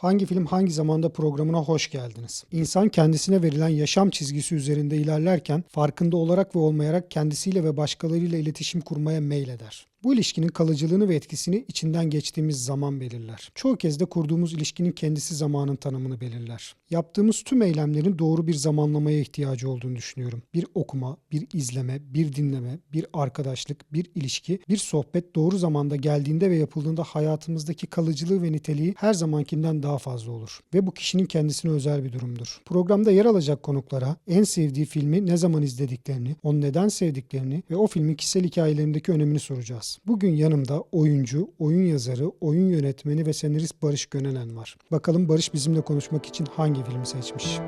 Hangi film hangi zamanda programına hoş geldiniz. İnsan kendisine verilen yaşam çizgisi üzerinde ilerlerken farkında olarak ve olmayarak kendisiyle ve başkalarıyla iletişim kurmaya meyleder. Bu ilişkinin kalıcılığını ve etkisini içinden geçtiğimiz zaman belirler. Çoğu kez de kurduğumuz ilişkinin kendisi zamanın tanımını belirler. Yaptığımız tüm eylemlerin doğru bir zamanlamaya ihtiyacı olduğunu düşünüyorum. Bir okuma, bir izleme, bir dinleme, bir arkadaşlık, bir ilişki, bir sohbet doğru zamanda geldiğinde ve yapıldığında hayatımızdaki kalıcılığı ve niteliği her zamankinden daha fazla olur. Ve bu kişinin kendisine özel bir durumdur. Programda yer alacak konuklara en sevdiği filmi ne zaman izlediklerini, onu neden sevdiklerini ve o filmin kişisel hikayelerindeki önemini soracağız. Bugün yanımda oyuncu, oyun yazarı, oyun yönetmeni ve senarist Barış Gönelen var. Bakalım Barış bizimle konuşmak için hangi filmi seçmiş?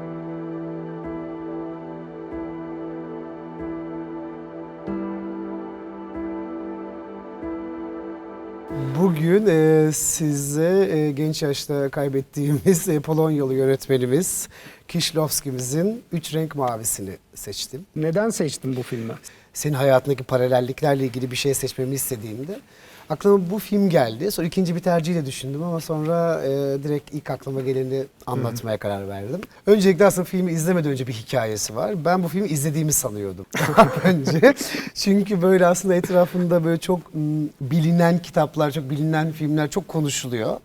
Bugün e, size e, genç yaşta kaybettiğimiz e, Polonyalı yönetmenimiz Kieślowski'mizin Üç Renk Mavisini seçtim. Neden seçtin bu filmi? Senin hayatındaki paralelliklerle ilgili bir şey seçmemi istediğimde aklıma bu film geldi. Sonra ikinci bir tercihle düşündüm ama sonra e, direkt ilk aklıma geleni anlatmaya karar verdim. Öncelikle aslında filmi izlemeden önce bir hikayesi var. Ben bu filmi izlediğimi sanıyordum önce. Çünkü böyle aslında etrafında böyle çok m, bilinen kitaplar, çok bilinen filmler çok konuşuluyor.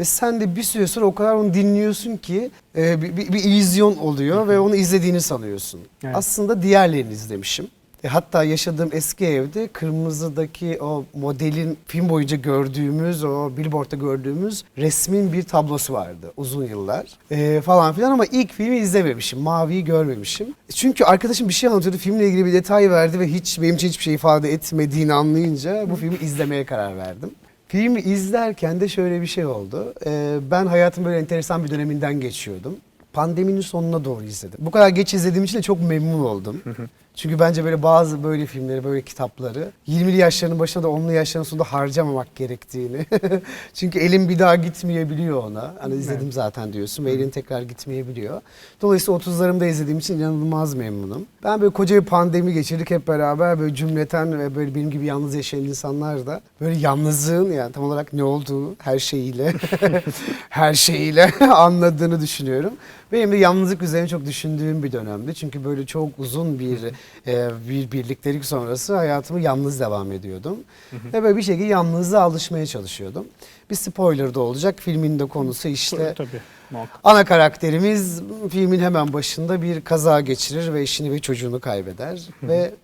ve sen de bir süre sonra o kadar onu dinliyorsun ki e, bir, bir, bir illüzyon oluyor ve onu izlediğini sanıyorsun. Evet. Aslında diğerlerini izlemişim. E, hatta yaşadığım eski evde kırmızıdaki o modelin film boyunca gördüğümüz, o billboardda gördüğümüz resmin bir tablosu vardı uzun yıllar E, falan filan ama ilk filmi izlememişim, Mavi'yi görmemişim. Çünkü arkadaşım bir şey anlatıyordu, filmle ilgili bir detay verdi ve hiç benim için hiçbir şey ifade etmediğini anlayınca bu filmi izlemeye karar verdim. Filmi izlerken de şöyle bir şey oldu. E, ben hayatım böyle enteresan bir döneminden geçiyordum. Pandeminin sonuna doğru izledim. Bu kadar geç izlediğim için de çok memnun oldum. Çünkü bence böyle bazı böyle filmleri, böyle kitapları 20'li yaşlarının başında da 10'lu yaşlarının sonunda harcamamak gerektiğini. Çünkü elin bir daha gitmeyebiliyor ona. Hani izledim zaten diyorsun ve elin tekrar gitmeyebiliyor. Dolayısıyla 30'larımda izlediğim için inanılmaz memnunum. Ben böyle koca bir pandemi geçirdik hep beraber böyle cümleten ve böyle benim gibi yalnız yaşayan insanlar da böyle yalnızlığın yani tam olarak ne olduğunu her şeyiyle her şeyiyle anladığını düşünüyorum. Benim de yalnızlık üzerine çok düşündüğüm bir dönemdi. Çünkü böyle çok uzun bir e, bir birliktelik sonrası hayatımı yalnız devam ediyordum. Ve böyle bir şekilde yalnızlığa alışmaya çalışıyordum. Bir spoiler da olacak. Filmin de konusu işte Tabii. muhakkak. ana karakterimiz filmin hemen başında bir kaza geçirir ve eşini ve çocuğunu kaybeder. Ve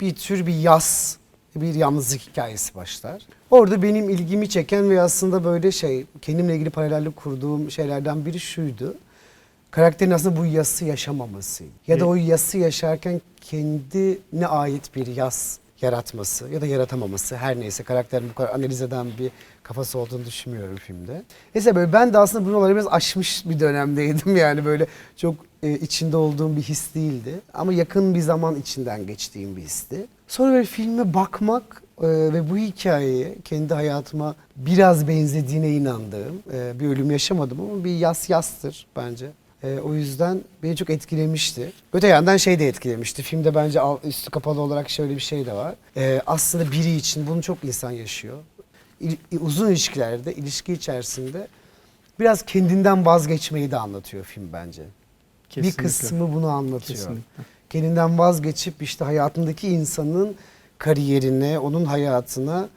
bir tür bir yas, bir yalnızlık hikayesi başlar. Orada benim ilgimi çeken ve aslında böyle şey kendimle ilgili paralellik kurduğum şeylerden biri şuydu. Karakterin aslında bu yası yaşamaması ya da o yası yaşarken kendine ait bir yas yaratması ya da yaratamaması her neyse karakterin bu kadar analiz eden bir kafası olduğunu düşünmüyorum filmde. Neyse böyle ben de aslında buraları biraz aşmış bir dönemdeydim yani böyle çok e, içinde olduğum bir his değildi ama yakın bir zaman içinden geçtiğim bir histi. Sonra böyle filme bakmak e, ve bu hikayeye kendi hayatıma biraz benzediğine inandığım e, bir ölüm yaşamadım ama bir yas yastır bence. E, o yüzden beni çok etkilemişti. Öte yandan şey de etkilemişti. Filmde bence al- üstü kapalı olarak şöyle bir şey de var. E, aslında biri için bunu çok insan yaşıyor. İl- uzun ilişkilerde, ilişki içerisinde biraz kendinden vazgeçmeyi de anlatıyor film bence. Kesinlikle. Bir kısmı bunu anlatıyor. Kesinlikle. Kendinden vazgeçip işte hayatındaki insanın kariyerine, onun hayatına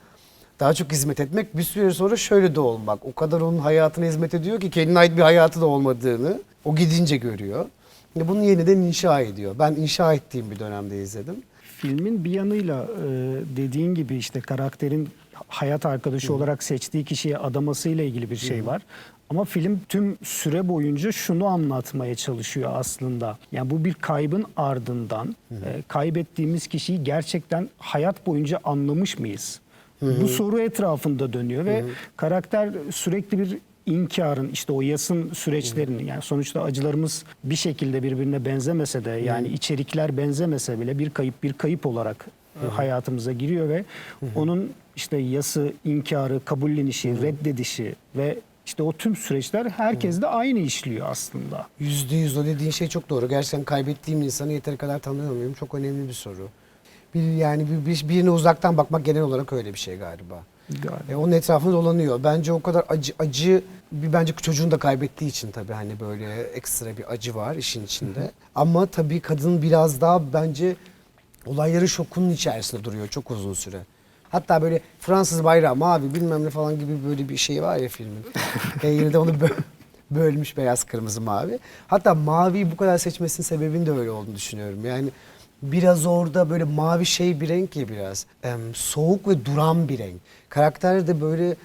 daha çok hizmet etmek. Bir süre sonra şöyle de olmak. O kadar onun hayatına hizmet ediyor ki kendine ait bir hayatı da olmadığını o gidince görüyor. Ve bunu yeniden inşa ediyor. Ben inşa ettiğim bir dönemde izledim. Filmin bir yanıyla e, dediğin gibi işte karakterin hayat arkadaşı olarak seçtiği kişiye adamasıyla ilgili bir şey var. Ama film tüm süre boyunca şunu anlatmaya çalışıyor aslında. Yani bu bir kaybın ardından e, kaybettiğimiz kişiyi gerçekten hayat boyunca anlamış mıyız? Bu soru etrafında dönüyor ve karakter sürekli bir inkarın işte o yasın süreçlerini yani sonuçta acılarımız bir şekilde birbirine benzemese de yani içerikler benzemese bile bir kayıp bir kayıp olarak e, hayatımıza giriyor ve onun işte yası, inkarı, kabullenişi, reddedişi ve işte o tüm süreçler herkeste aynı işliyor aslında. Yüzde yüz o dediğin şey çok doğru. Gerçekten kaybettiğim insanı yeteri kadar tanıyor muyum? Çok önemli bir soru. Bir, yani bir, bir- birine uzaktan bakmak genel olarak öyle bir şey galiba. Galiba. E, onun etrafında dolanıyor. Bence o kadar acı acı bir bence çocuğunu da kaybettiği için tabii hani böyle ekstra bir acı var işin içinde. Ama tabii kadın biraz daha bence olayların şokunun içerisinde duruyor çok uzun süre. Hatta böyle Fransız bayrağı mavi bilmem ne falan gibi böyle bir şey var ya filmin. e yine de onu bö- bölmüş beyaz kırmızı mavi. Hatta maviyi bu kadar seçmesinin sebebinin de öyle olduğunu düşünüyorum. Yani biraz orada böyle mavi şey bir renk ya biraz. Em, soğuk ve duran bir renk. Karakter de böyle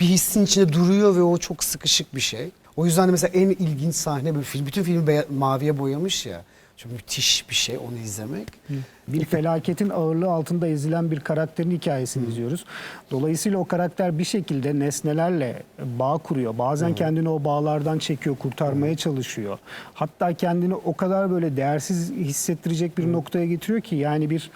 bir hissin içinde duruyor ve o çok sıkışık bir şey. O yüzden de mesela en ilginç sahne böyle film, bütün filmi maviye boyamış ya. Çok müthiş bir şey onu izlemek. Bir felaketin ağırlığı altında ezilen bir karakterin hikayesini izliyoruz. Dolayısıyla o karakter bir şekilde nesnelerle bağ kuruyor. Bazen kendini o bağlardan çekiyor, kurtarmaya çalışıyor. Hatta kendini o kadar böyle değersiz hissettirecek bir noktaya getiriyor ki yani bir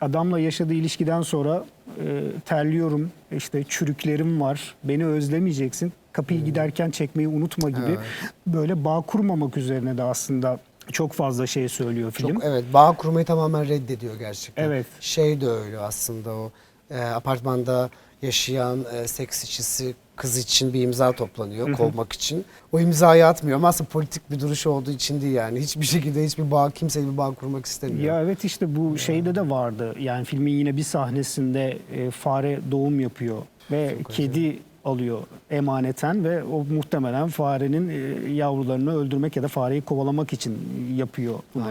adamla yaşadığı ilişkiden sonra e, terliyorum, işte çürüklerim var, beni özlemeyeceksin. Kapıyı giderken çekmeyi unutma gibi böyle bağ kurmamak üzerine de aslında çok fazla şey söylüyor film. Çok evet bağ kurmayı tamamen reddediyor gerçekten. Evet. Şey de öyle aslında o e, apartmanda yaşayan e, seks işçisi kız için bir imza toplanıyor kovmak için. O imzayı atmıyor ama aslında politik bir duruş olduğu için değil yani. Hiçbir şekilde hiçbir bağ kimseyle bir bağ kurmak istemiyor. Ya evet işte bu şeyde de vardı. Yani filmin yine bir sahnesinde e, fare doğum yapıyor ve kedi alıyor emaneten ve o muhtemelen farenin e, yavrularını öldürmek ya da fareyi kovalamak için yapıyor bunu.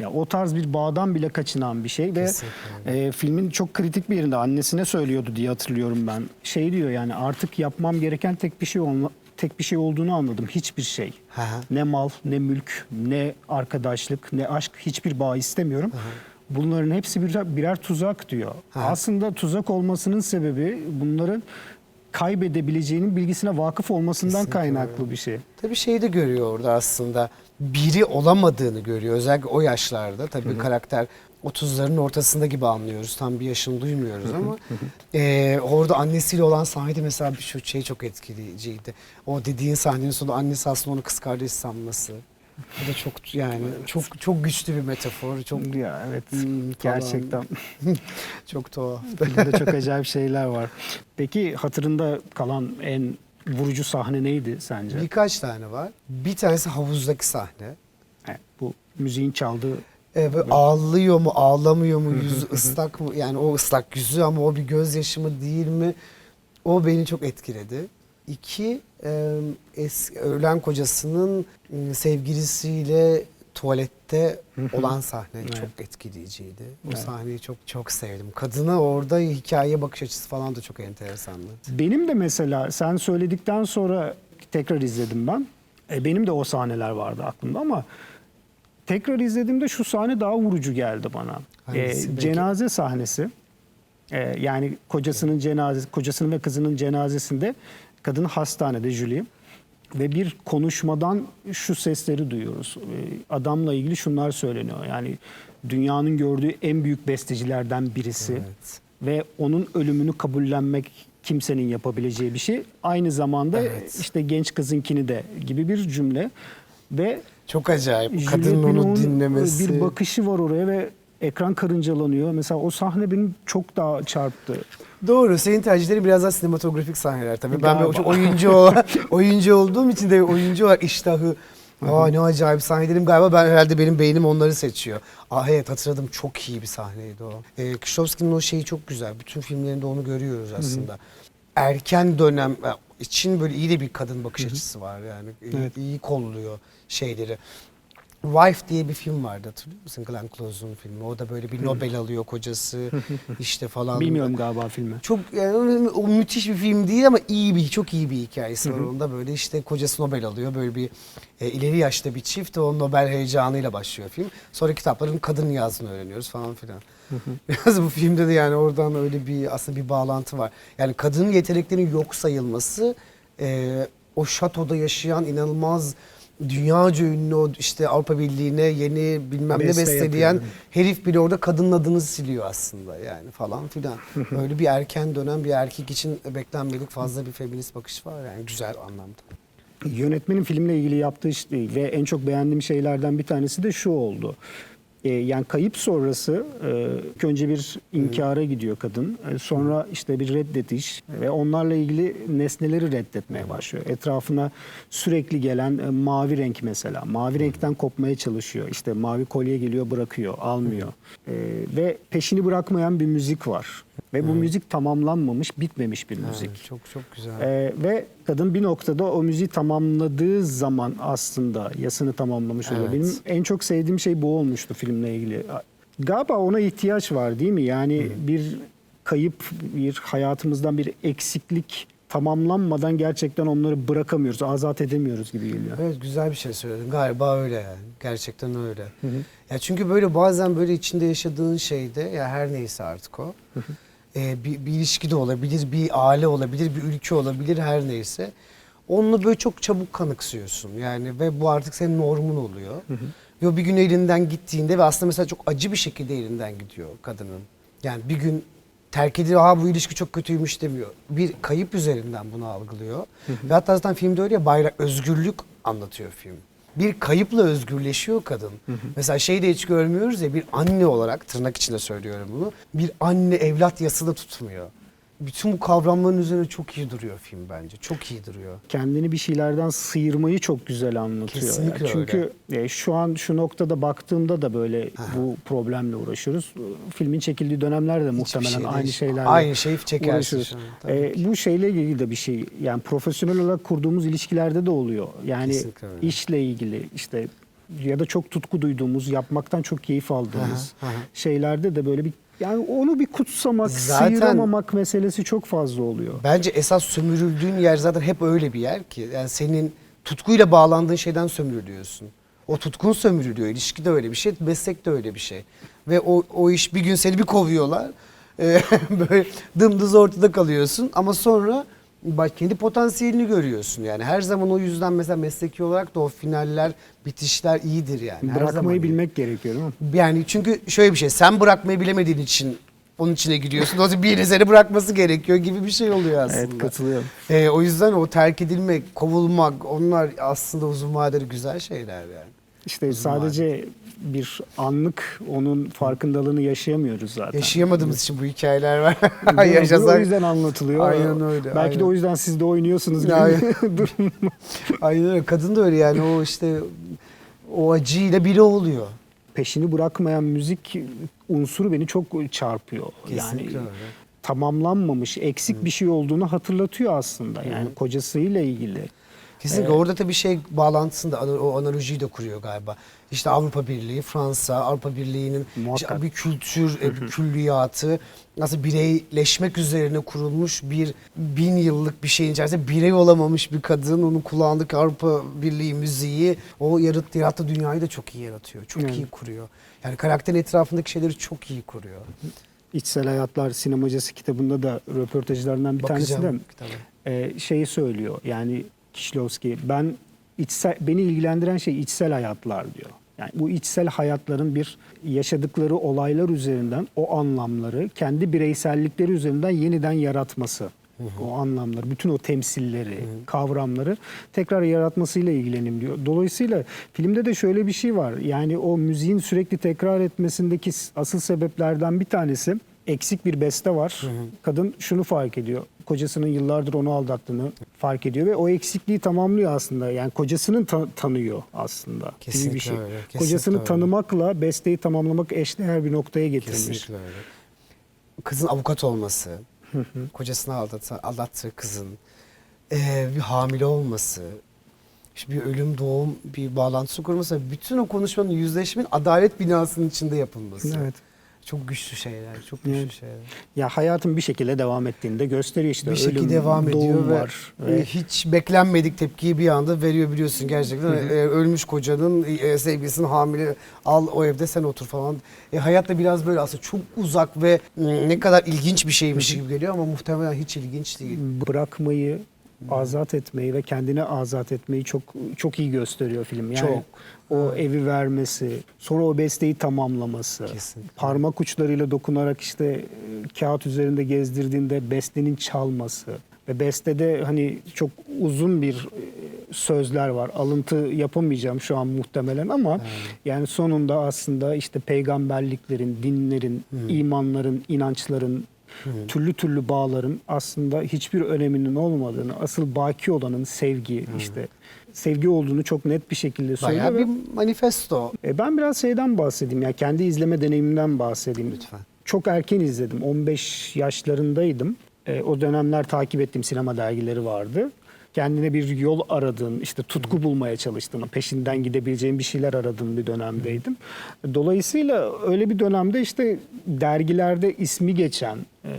Ya o tarz bir bağdan bile kaçınan bir şey ve Kesinlikle. e, filmin çok kritik bir yerinde annesine söylüyordu diye hatırlıyorum ben. Şey diyor yani artık yapmam gereken tek bir şey olma, tek bir şey olduğunu anladım. Hiçbir şey. Hı. Ne mal, ne mülk, ne arkadaşlık, ne aşk hiçbir bağ istemiyorum. Bunların hepsi birer, birer tuzak diyor. Aslında tuzak olmasının sebebi bunların kaybedebileceğinin bilgisine vakıf olmasından Kesinlikle kaynaklı bir şey. Tabii şeyi de görüyor orada aslında. Biri olamadığını görüyor. Özellikle o yaşlarda. Tabii karakter 30'ların ortasında gibi anlıyoruz. Tam bir yaşını duymuyoruz ama eee, orada annesiyle olan sahnede mesela bir şu şey çok etkileyiciydi. O dediğin sahnenin sonunda annesi aslında onu kız kardeş sanması. Bu da çok yani çok çok güçlü bir metafor. Çok Ya evet Hmm, gerçekten çok tuhaf. filmde çok acayip şeyler var. Peki hatırında kalan en vurucu sahne neydi sence? Birkaç tane var. Bir tanesi havuzdaki sahne. Evet, bu müziğin çaldığı Evet, böyle ağlıyor mu, ağlamıyor mu, yüzü ıslak mı? Yani o ıslak yüzü ama o bir gözyaşı mı değil mi? O beni çok etkiledi. İki, e, eski, ölen kocasının e, sevgilisiyle tuvalette olan sahne çok etkileyiciydi. O sahneyi çok çok sevdim. Kadına orada hikayeye bakış açısı falan da çok enteresandı. Benim de mesela sen söyledikten sonra tekrar izledim ben. E, benim de o sahneler vardı aklımda ama tekrar izlediğimde şu sahne daha vurucu geldi bana. Hangisi E, cenaze sahnesi. E, yani kocasının cenazesi, kocasının ve kızının cenazesinde kadın hastanede Julie ve bir konuşmadan şu sesleri duyuyoruz. E, adamla ilgili şunlar söyleniyor. Yani dünyanın gördüğü en büyük bestecilerden birisi Evet. ve onun ölümünü kabullenmek kimsenin yapabileceği bir şey. Aynı zamanda Evet. işte genç kızınkini de gibi bir cümle ve Çok acayip. Kadının onu dinlemesi. bir bakışı var oraya ve ekran karıncalanıyor. Mesela o sahne beni çok daha çarptı. Doğru. Senin tercihleri biraz daha sinematografik sahneler tabii. Ben böyle çok oyuncu oyuncu olduğum için de oyuncu olarak iştahı Aa ne acayip sahne dedim galiba ben herhalde benim beynim onları seçiyor. Ah evet hatırladım çok iyi bir sahneydi o. Ee, Kieślowski'nin o şeyi çok güzel. Bütün filmlerinde onu görüyoruz aslında. Erken dönem e, için böyle iyi de bir kadın bakış açısı var yani. Evet. İyi kolluyor şeyleri. Wife diye bir film vardı hatırlıyor musun? Glenn Close'un filmi. O da böyle bir Nobel alıyor kocası işte falan. Bilmiyorum galiba filmi. Çok yani o müthiş bir film değil ama iyi bir çok iyi bir hikayesi var onda böyle işte kocası Nobel alıyor böyle bir e, ileri yaşta bir çift o Nobel heyecanıyla başlıyor film. Sonra kitapların kadın yazdığını öğreniyoruz falan filan. Biraz bu filmde de yani oradan öyle bir aslında bir bağlantı var. Yani kadının yeteneklerinin yok sayılması e, o şatoda yaşayan inanılmaz dünyaca ünlü o işte Avrupa Birliği'ne yeni bilmem ne Beste besteleyen herif bile orada kadının adını siliyor aslında yani falan filan. Öyle bir erken dönem bir erkek için beklenmedik fazla bir feminist bakış var yani güzel anlamda. Yönetmenin filmle ilgili yaptığı işte ve en çok beğendiğim şeylerden bir tanesi de şu oldu. E, yani kayıp sonrası e, ilk önce bir inkara gidiyor kadın. E, sonra işte bir reddediş ve onlarla ilgili nesneleri reddetmeye başlıyor. Etrafına sürekli gelen e, mavi renk mesela. Mavi renkten kopmaya çalışıyor. İşte mavi kolye geliyor bırakıyor, almıyor. E, ve peşini bırakmayan bir müzik var. Ve bu müzik tamamlanmamış, bitmemiş bir müzik. Evet, çok çok güzel. Ee, ve kadın bir noktada o müziği tamamladığı zaman aslında yasını tamamlamış oluyor. Evet. Benim en çok sevdiğim şey bu olmuştu filmle ilgili. Galiba ona ihtiyaç var değil mi? Yani bir kayıp, bir hayatımızdan bir eksiklik tamamlanmadan gerçekten onları bırakamıyoruz, azat edemiyoruz gibi geliyor. Evet güzel bir şey söyledin. Galiba öyle yani. Gerçekten öyle. Ya çünkü böyle bazen böyle içinde yaşadığın şeyde ya her neyse artık o. e, bir, bir ilişki de olabilir, bir aile olabilir, bir ülke olabilir her neyse. Onunla böyle çok çabuk kanıksıyorsun yani ve bu artık senin normun oluyor. Ve o bir gün elinden gittiğinde ve aslında mesela çok acı bir şekilde elinden gidiyor kadının. Yani bir gün terk ediliyor, ha bu ilişki çok kötüymüş demiyor. Bir kayıp üzerinden bunu algılıyor. Ve hatta zaten filmde öyle ya bayrak, özgürlük anlatıyor film. Bir kayıpla özgürleşiyor kadın. Mesela şeyi de hiç görmüyoruz ya bir anne olarak tırnak içinde söylüyorum bunu. Bir anne evlat yasını tutmuyor. Bütün bu kavramların üzerine çok iyi duruyor film bence. Çok iyi duruyor. kendini bir şeylerden sıyırmayı çok güzel anlatıyor. Kesinlikle Yani çünkü e, şu an şu noktada baktığımda da böyle bu problemle uğraşıyoruz. Filmin çekildiği dönemlerde muhtemelen şey aynı şeylerle Aynı şeyi çekersin E, ki. bu şeyle ilgili de bir şey. Yani profesyonel olarak kurduğumuz ilişkilerde de oluyor. Yani öyle. işle ilgili işte ya da çok tutku duyduğumuz, yapmaktan çok keyif aldığımız Aha, aha. şeylerde de böyle bir yani onu bir kutsamak, Zaten- sıyıramamak meselesi çok fazla oluyor. Bence esas sömürüldüğün yer zaten hep öyle bir yer ki. Yani senin tutkuyla bağlandığın şeyden sömürülüyorsun. O tutkun sömürülüyor. İlişki de öyle bir şey, meslek de öyle bir şey. Ve o, o iş bir gün seni bir kovuyorlar. Ee, böyle dımdız ortada kalıyorsun ama sonra kendi potansiyelini görüyorsun yani. Her zaman o yüzden mesela mesleki olarak da o finaller, bitişler iyidir yani. Her zaman Bırakmayı iyi. bilmek gerekiyor değil mi? Yani çünkü şöyle bir şey sen bırakmayı bilemediğin için onun içine giriyorsun. O zaman birinin seni bırakması gerekiyor gibi bir şey oluyor aslında. Evet katılıyorum. Ee, o yüzden o terk edilmek, kovulmak onlar aslında uzun vadeli güzel şeyler yani. İşte sadece bir anlık onun farkındalığını yaşayamıyoruz zaten. Yaşayamadığımız için bu hikayeler var. Mi? O Yaşasak. yüzden anlatılıyor. Aynen öyle, Belki aynen. de o yüzden siz de oynuyorsunuz gibi Aynen. durum. Aynen öyle. Kadın da öyle yani o işte o acıyla biri oluyor. Peşini bırakmayan müzik unsuru beni çok çarpıyor. Kesinlikle yani öyle. tamamlanmamış, eksik bir şey olduğunu hatırlatıyor aslında. Yani kocasıyla ilgili. Kesinlikle orada tabii şey bağlantısında o analojiyi de kuruyor galiba. İşte Avrupa Birliği, Fransa, Avrupa Birliği'nin işte bir kültür, e, bir külliyatı nasıl bireyleşmek üzerine kurulmuş bir bin yıllık bir şeyin içerisinde birey olamamış bir kadın onun kulağındaki Avrupa Birliği müziği o yarat, yarattığı dünyayı da çok iyi yaratıyor. Çok Evet. iyi kuruyor. Yani karakterin etrafındaki şeyleri çok iyi kuruyor. İçsel Hayatlar Sinemacısı kitabında da röportajlarından bir Bakacağım kitaba. e, şeyi söylüyor. Yani Kişlovski ben içsel beni ilgilendiren şey içsel hayatlar diyor. Yani bu içsel hayatların bir yaşadıkları olaylar üzerinden o anlamları kendi bireysellikleri üzerinden yeniden yaratması. O anlamları, bütün o temsilleri, kavramları tekrar yaratmasıyla ilgilenim diyor. Dolayısıyla filmde de şöyle bir şey var. Yani o müziğin sürekli tekrar etmesindeki asıl sebeplerden bir tanesi eksik bir beste var. Kadın şunu fark ediyor. Kocasının yıllardır onu aldattığını fark ediyor ve o eksikliği tamamlıyor aslında. Yani kocasının ta- tanıyor aslında. Kesinlikle bir şey. öyle, kesinlikle Kocasını öyle. tanımakla besteyi tamamlamak eşdeğer bir noktaya getirmiş. Kesinlikle öyle. Kızın avukat olması, kocasını aldatı, aldattığı kızın eee, bir hamile olması, işte bir ölüm doğum bir bağlantısı kurması, bütün o konuşmanın yüzleşmenin adalet binasının içinde yapılması. Evet. Çok güçlü şeyler, çok güçlü Evet. şeyler. Ya hayatın bir şekilde devam ettiğini de gösteriyor işte. bir şekilde Ölüm, devam ediyor ve, var. ve Ve hiç beklenmedik tepkiyi bir anda veriyor biliyorsun gerçekten. Ee, ölmüş kocanın e, sevgilisinin hamile al o evde sen otur falan. E, hayat da biraz böyle aslında çok uzak ve mm, ne kadar ilginç bir şeymiş gibi geliyor ama muhtemelen hiç ilginç değil. bırakmayı, azat etmeyi ve kendini azat etmeyi çok çok iyi gösteriyor film. Yani Çok. o evi vermesi, sonra o besteyi tamamlaması, Kesinlikle. parmak uçlarıyla dokunarak işte e, kağıt üzerinde gezdirdiğinde bestenin çalması. Ve bestede hani çok uzun bir e, sözler var. Alıntı yapamayacağım şu an muhtemelen ama yani sonunda aslında işte peygamberliklerin, dinlerin, imanların, inançların, türlü türlü bağların aslında hiçbir öneminin olmadığını, asıl baki olanın sevgi işte sevgi olduğunu çok net bir şekilde söylüyor. Bayağı bir manifesto. e, Ben biraz şeyden bahsedeyim ya kendi izleme deneyimimden bahsedeyim. Lütfen. Çok erken izledim. 15 yaşlarındaydım. E, o dönemler takip ettiğim sinema dergileri vardı. Kendine bir yol aradığın, işte tutku bulmaya çalıştığın, peşinden gidebileceğin bir şeyler aradığın bir dönemdeydim. Dolayısıyla öyle bir dönemde işte dergilerde ismi geçen, e,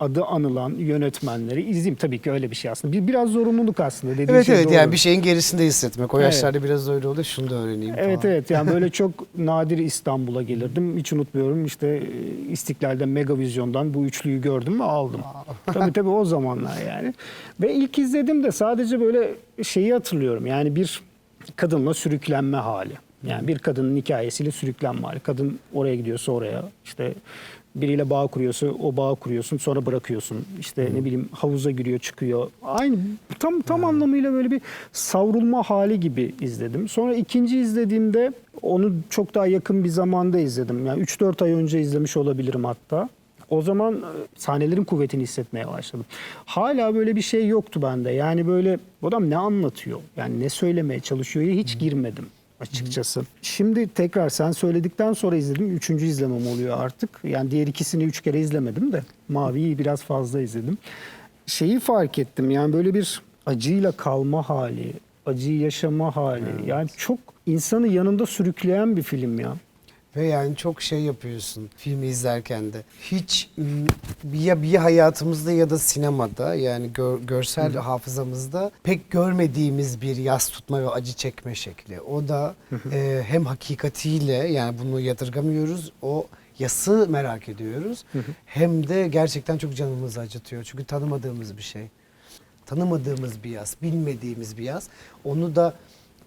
adı anılan yönetmenleri izleyeyim. Tabii ki öyle bir şey aslında. Bir, biraz zorunluluk aslında. Dediğin Evet şey evet doğru. yani bir şeyin gerisinde hissetmek. O Evet. yaşlarda biraz öyle oluyor. Şunu da öğreneyim Evet falan. evet yani böyle çok nadir İstanbul'a gelirdim. Hiç unutmuyorum işte e, İstiklal'de Megavizyon'dan bu üçlüyü gördüm ve aldım. tabii tabii o zamanlar yani. Ve ilk izlediğimde sadece böyle şeyi hatırlıyorum. Yani bir kadınla sürüklenme hali. Yani bir kadının hikayesiyle sürüklenme hali. Kadın oraya gidiyorsa oraya işte biriyle bağ kuruyorsa o bağı kuruyorsun sonra bırakıyorsun. İşte ne bileyim havuza giriyor çıkıyor. Aynı tam tam anlamıyla böyle bir savrulma hali gibi izledim. Sonra ikinci izlediğimde onu çok daha yakın bir zamanda izledim. Yani 3-4 ay önce izlemiş olabilirim hatta. O zaman e, sahnelerin kuvvetini hissetmeye başladım. Hala böyle bir şey yoktu bende. Yani böyle bu adam ne anlatıyor? Yani ne söylemeye çalışıyor hiç girmedim açıkçası. Şimdi tekrar sen söyledikten sonra izledim. Üçüncü izlemem oluyor artık. Yani diğer ikisini üç kere izlemedim de Mavi'yi biraz fazla izledim. Şeyi fark ettim yani böyle bir acıyla kalma hali, acıyı yaşama hali. Yani çok insanı yanında sürükleyen bir film ya. Ve yani çok şey yapıyorsun filmi izlerken de. Hiç m, ya bir hayatımızda ya da sinemada yani gör- görsel hafızamızda pek görmediğimiz bir yas tutma ve acı çekme şekli. O da e, hem hakikatiyle yani bunu yadırgamıyoruz. O yası merak ediyoruz. Hem de gerçekten çok canımızı acıtıyor. Çünkü tanımadığımız bir şey. Tanımadığımız bir yas, bilmediğimiz bir yas. Onu da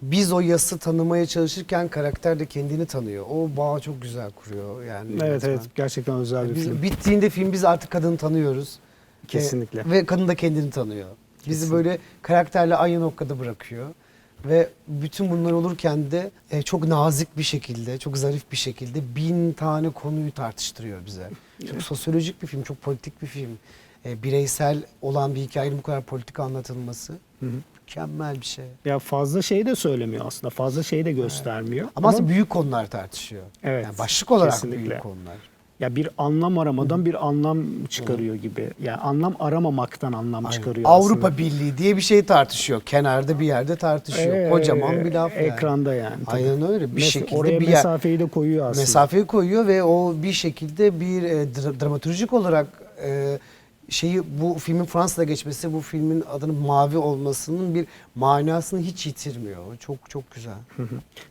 biz o yası tanımaya çalışırken karakter de kendini tanıyor. O bağı çok güzel kuruyor yani. Evet evet gerçekten özel bir Biz, film. bittiğinde film biz artık kadını tanıyoruz. Kesinlikle. E, ve kadın da kendini tanıyor. Bizi Kesin. böyle karakterle aynı noktada bırakıyor. Ve bütün bunlar olurken de e, çok nazik bir şekilde, çok zarif bir şekilde bin tane konuyu tartıştırıyor bize. Çok sosyolojik bir film, çok politik bir film. E, bireysel olan bir hikayenin bu kadar politik anlatılması mükemmel bir şey. Ya fazla şey de söylemiyor aslında. Fazla şey de göstermiyor. Ama, aslında büyük konular tartışıyor. Evet, Yani başlık olarak kesinlikle. büyük konular. ya bir anlam aramadan bir anlam çıkarıyor gibi. Yani anlam aramamaktan anlam Aynen. çıkarıyor Avrupa aslında. Birliği diye bir şey tartışıyor. Kenarda bir yerde tartışıyor. Ee, Kocaman bir laf yani. Ekranda yani. tabii. Aynen öyle. Bir Mes- şekilde oraya bir yer- mesafeyi de koyuyor aslında. mesafeyi koyuyor ve o bir şekilde bir e, dra- dramaturjik olarak e, şeyi bu filmin Fransa'da geçmesi, bu filmin adının mavi olmasının bir manasını hiç yitirmiyor. Çok çok güzel.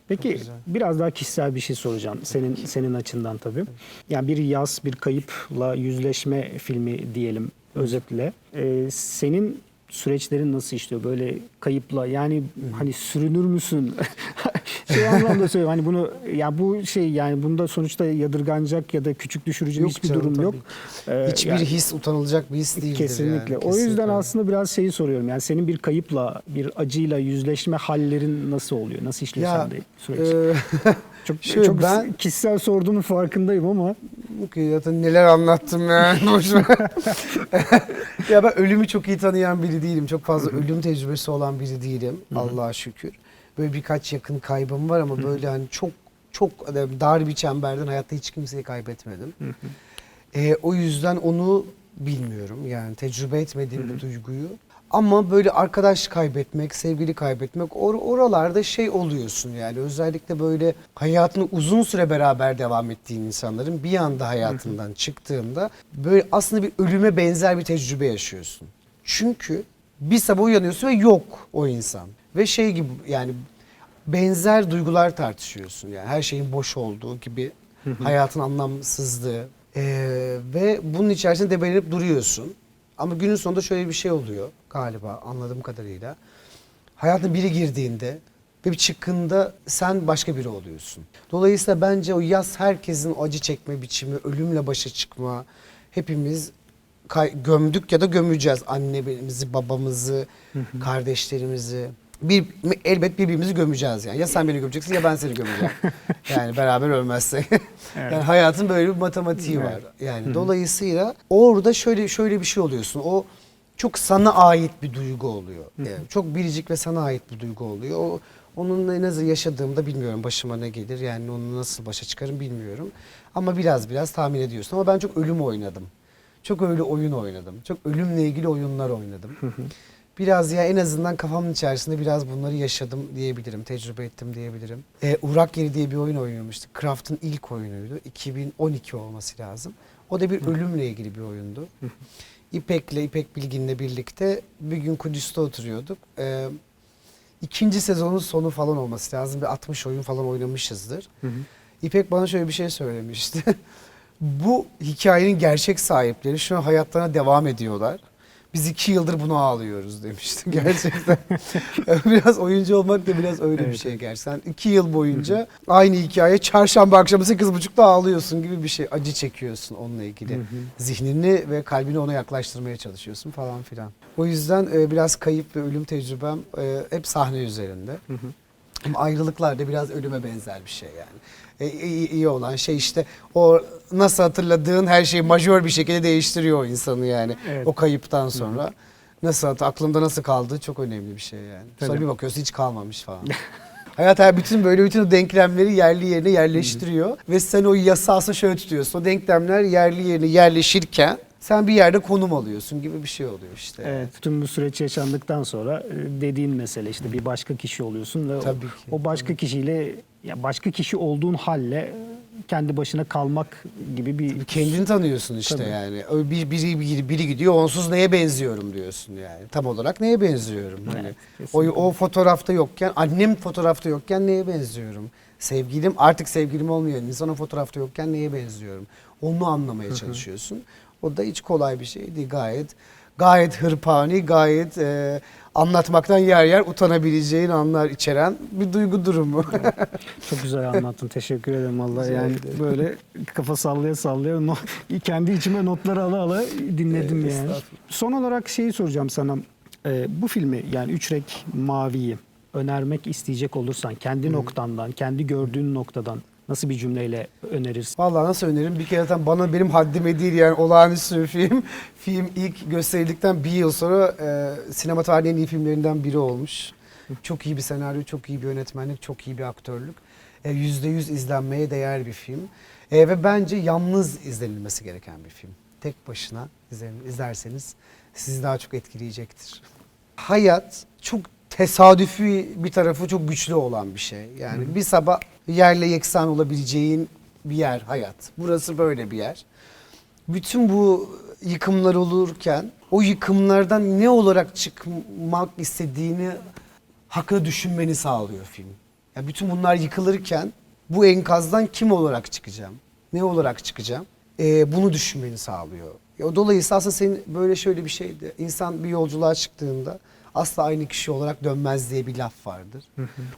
Peki güzel. biraz daha kişisel bir şey soracağım senin senin açından tabii. Yani bir yaz, bir kayıpla yüzleşme filmi diyelim özetle. Ee, senin süreçlerin nasıl işliyor böyle kayıpla yani hani sürünür müsün? şey anlamda söylüyorum hani bunu ya bu şey yani bunda sonuçta yadırganacak ya da küçük düşürücü Yok hiçbir canım, durum yok. tabii. Ee, Hiçbir yani- his utanılacak bir his değildir Kesinlikle. yani. O yüzden Kesinlikle. aslında biraz şeyi soruyorum. Yani senin bir kayıpla, bir acıyla yüzleşme hallerin nasıl oluyor? Nasıl işliyor Ya, sende süreç? e, çok şöyle çok ben- kişisel sorduğumun farkındayım ama Okey, zaten neler anlattım yani boş ver. ya ben ölümü çok iyi tanıyan biri değilim. Çok fazla ölüm tecrübesi olan biri değilim. Allah'a şükür. Böyle birkaç yakın kaybım var ama böyle hani çok çok dar bir çemberden hayatta hiç kimseyi kaybetmedim. Ee, o yüzden onu bilmiyorum. Yani tecrübe etmediğim bir duyguyu. Ama böyle arkadaş kaybetmek, sevgili kaybetmek or- oralarda şey oluyorsun yani. Özellikle böyle hayatını uzun süre beraber devam ettiğin insanların bir anda hayatından çıktığında böyle aslında bir ölüme benzer bir tecrübe yaşıyorsun. Çünkü bir sabah uyanıyorsun ve yok o insan. Ve şey gibi yani benzer duygular tartışıyorsun yani her şeyin boş olduğu gibi hayatın anlamsızlığı Ee, ve bunun içerisinde debelenip duruyorsun. Ama günün sonunda şöyle bir şey oluyor galiba anladığım kadarıyla. Hayatına biri girdiğinde ve bir çıktığında sen başka biri oluyorsun. Dolayısıyla bence o yaz herkesin acı çekme biçimi, ölümle başa çıkma hepimiz gömdük ya da gömeceğiz annemizi, babamızı, kardeşlerimizi. Bir elbet birbirimizi gömeceğiz yani. Ya sen beni gömeceksin ya ben seni gömeceğim. yani beraber ölmezsek. yani hayatın böyle bir matematiği var. Yani dolayısıyla orada şöyle şöyle bir şey oluyorsun. O çok sana ait bir duygu oluyor. Yani çok biricik ve sana ait bir duygu oluyor. O onunla nasıl yaşadığımda bilmiyorum başıma ne gelir. Yani onu nasıl başa çıkarım bilmiyorum. Ama biraz biraz tahmin ediyorsun. Ama ben çok ölüm oynadım. Çok öyle oyun oynadım. Çok ölümle ilgili oyunlar oynadım. Biraz ya en azından kafamın içerisinde biraz bunları yaşadım diyebilirim. Tecrübe ettim diyebilirim. Ee, Urak Yeri diye bir oyun oynamıştık. Craft'ın ilk oyunuydu. 2012 olması lazım. O da bir ölümle ilgili bir oyundu. İpek'le, İpek Bilgin'le birlikte bir gün Kudüs'te oturuyorduk. Ee, ikinci sezonun sonu falan olması lazım. Bir 60 oyun falan oynamışızdır. İpek bana şöyle bir şey söylemişti. Bu hikayenin gerçek sahipleri şu an hayatlarına devam ediyorlar. Biz iki yıldır bunu ağlıyoruz demişti gerçekten. biraz oyuncu olmak da biraz öyle bir Evet. şey gerçekten. İki yıl boyunca aynı hikaye çarşamba akşamı sekiz buçukta ağlıyorsun gibi bir şey. Acı çekiyorsun onunla ilgili. Zihnini ve kalbini ona yaklaştırmaya çalışıyorsun falan filan. O yüzden e, biraz kayıp ve ölüm tecrübem e, hep sahne üzerinde. Ama ayrılıklar da biraz ölüme benzer bir şey yani. E, iyi, iyi olan şey işte o nasıl hatırladığın her şeyi majör bir şekilde değiştiriyor o insanı yani. Evet. O kayıptan sonra. Nasıl hat- aklında nasıl kaldığı çok önemli bir şey yani. Sonra Tabii. bir bakıyorsun hiç kalmamış falan. Hayat her bütün böyle bütün o denklemleri yerli yerine yerleştiriyor ve sen o yasası şöyle tutuyorsun. O denklemler yerli yerine yerleşirken sen bir yerde konum alıyorsun gibi bir şey oluyor işte. Evet, tüm bu süreç yaşandıktan sonra e, dediğin mesele işte bir başka kişi oluyorsun ve o- Tabii ki, o, başka kişiyle ya başka kişi olduğun halle e, kendi başına kalmak gibi bir Kendini tanıyorsun işte Tabii. yani. Bir, biri, biri, biri gidiyor onsuz neye benziyorum diyorsun yani. Tam olarak neye benziyorum? Hani Evet, o, kesinlikle. o fotoğrafta yokken, annem fotoğrafta yokken neye benziyorum? Sevgilim, artık sevgilim olmayan insan o fotoğrafta yokken neye benziyorum? Onu anlamaya çalışıyorsun. O da hiç kolay bir şey değil. Gayet gayet hırpani, gayet e, anlatmaktan yer yer utanabileceğin anlar içeren bir duygu durumu. Çok güzel anlattın. Teşekkür ederim. Rica Yani böyle kafa sallaya sallaya no- kendi içime notları ala ala dinledim Evet, yani. Son olarak şeyi soracağım sana. Ee, bu filmi yani Üç Renk Mavi'yi önermek isteyecek olursan kendi noktandan, kendi gördüğün noktadan nasıl bir cümleyle önerirsin? Vallahi nasıl öneririm? Bir kere zaten bana benim haddime değil yani olağanüstü bir film. Film ilk gösterildikten bir yıl sonra e, sinema tarihinin iyi filmlerinden biri olmuş. Çok iyi bir senaryo, çok iyi bir yönetmenlik, çok iyi bir aktörlük. E, Yüzde yüz izlenmeye değer bir film. E, ve bence yalnız izlenilmesi gereken bir film. Tek başına izlerseniz sizi daha çok etkileyecektir. Hayat çok tesadüfi bir tarafı çok güçlü olan bir şey. Yani bir sabah yerle yeksan olabileceğin bir yer hayat. Burası böyle bir yer. Bütün bu yıkımlar olurken o yıkımlardan ne olarak çıkmak istediğini haklı düşünmeni sağlıyor film. Ya bütün bunlar yıkılırken bu enkazdan kim olarak çıkacağım? Ne olarak çıkacağım? Ee, bunu düşünmeni sağlıyor. Ya, dolayısıyla aslında senin böyle şöyle bir şeydi. İnsan bir yolculuğa çıktığında asla aynı kişi olarak dönmez diye bir laf vardır.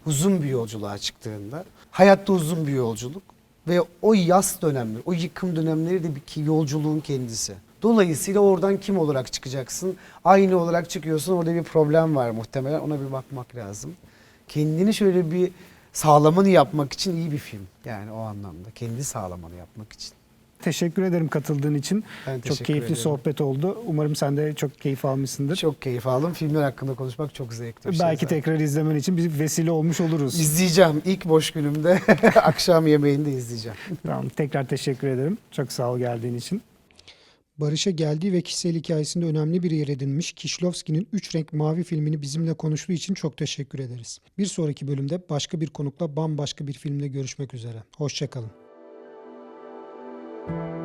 Uzun bir yolculuğa çıktığında hayatta uzun bir yolculuk ve o yas dönemleri, o yıkım dönemleri de bir ki yolculuğun kendisi. Dolayısıyla oradan kim olarak çıkacaksın? Aynı olarak çıkıyorsun orada bir problem var muhtemelen ona bir bakmak lazım. Kendini şöyle bir sağlamanı yapmak için iyi bir film. Yani o anlamda kendi sağlamanı yapmak için. Teşekkür ederim katıldığın için. Ben çok keyifli ederim. sohbet oldu. Umarım sen de çok keyif almışsındır. Çok keyif aldım. Filmler hakkında konuşmak çok zevkli bir şey. Belki zaten. tekrar izlemen için bir vesile olmuş oluruz. İzleyeceğim. İlk boş günümde akşam yemeğinde izleyeceğim. Tamam, tekrar teşekkür ederim. Çok sağ ol geldiğin için. Barış'a geldiği ve kişisel hikayesinde önemli bir yer edinmiş Kişlovski'nin Üç Renk Mavi filmini bizimle konuştuğu için çok teşekkür ederiz. Bir sonraki bölümde başka bir konukla bambaşka bir filmle görüşmek üzere. Hoşçakalın. thank you